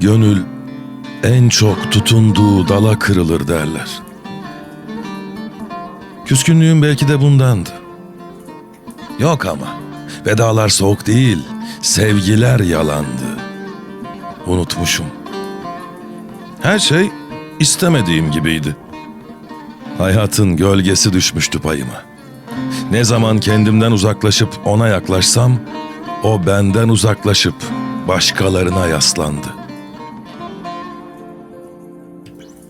Gönül en çok tutunduğu dala kırılır derler. Küskünlüğüm belki de bundandı. Yok ama vedalar soğuk değil, sevgiler yalandı. Unutmuşum. Her şey istemediğim gibiydi. Hayatın gölgesi düşmüştü payıma. Ne zaman kendimden uzaklaşıp ona yaklaşsam, o benden uzaklaşıp başkalarına yaslandı.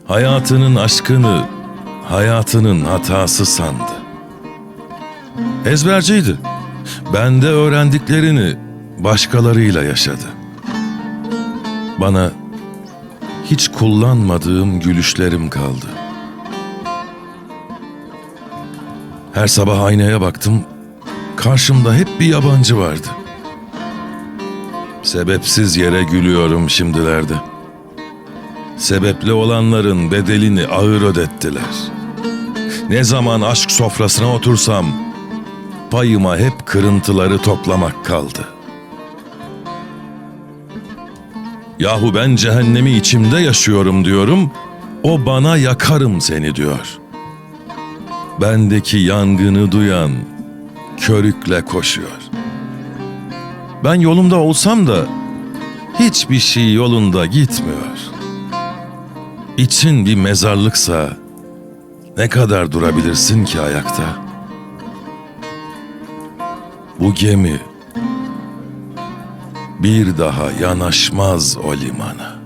Hayatının aşkını hayatının hatası sandı. Ezberciydi. Bende öğrendiklerini başkalarıyla yaşadı. Bana hiç kullanmadığım gülüşlerim kaldı. Her sabah aynaya baktım. Karşımda hep bir yabancı vardı. Sebepsiz yere gülüyorum şimdilerde. Sebepli olanların bedelini ağır ödettiler. Ne zaman aşk sofrasına otursam payıma hep kırıntıları toplamak kaldı. Yahu ben cehennemi içimde yaşıyorum diyorum, o bana yakarım seni diyor. Bendeki yangını duyan körükle koşuyor. Ben yolumda olsam da hiçbir şey yolunda gitmiyor. İçin bir mezarlıksa ne kadar durabilirsin ki ayakta? Bu gemi bir daha yanaşmaz o limana.